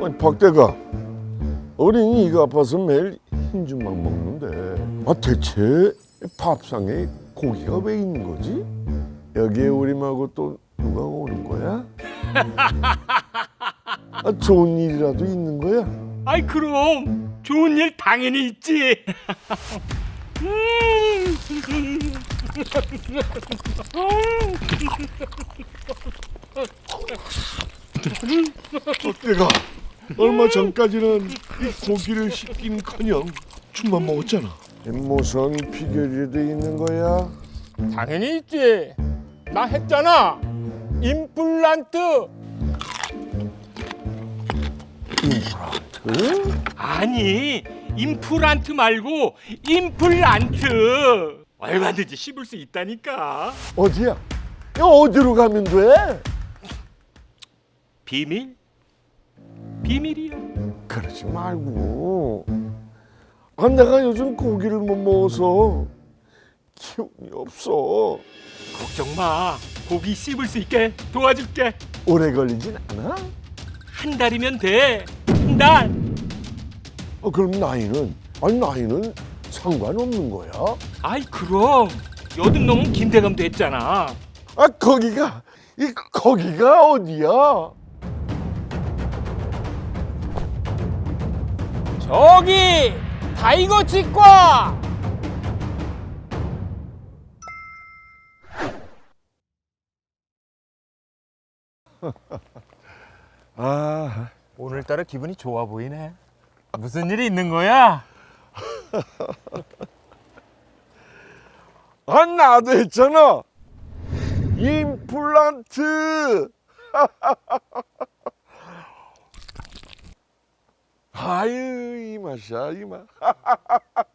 아니 박대가 어린이 이가 아파서 매일 흰죽만 먹는데 아 대체 밥상에 고기가 왜 있는 거지? 여기에 우리하고 또 누가 오는 거야? 아 좋은 일이라도 있는 거야? 아이 그럼 좋은 일 당연히 있지. 박대가 얼마 전까지는 이 고기를 씻긴커녕 죽만 먹었잖아 무슨 비결이라도 있는 거야? 당연히 있지. 나 했잖아. 임플란트. 임플란트? 아니 임플란트 말고 임플란트. 얼마든지 씹을 수 있다니까. 어디야? 야, 어디로 가면 돼? 비밀? 비밀이야. 그러지 말고. 아, 내가 요즘 고기를 못 먹어서 기운이 없어. 걱정 마. 고기 씹을 수 있게 도와줄게. 오래 걸리진 않아? 한 달이면 돼. 한 달. 어, 그럼 나이는? 아니 나이는 상관없는 거야? 아이 그럼 여든 놈은 김대감도 했잖아. 아 거기가 이 거기가 어디야? 저기 타이거 치과. 아, 오늘따라 기분이 좋아 보이네. 무슨 일이 있는 거야? 아 나도 했잖아. 임플란트. 아유 이 맛이야 이 맛.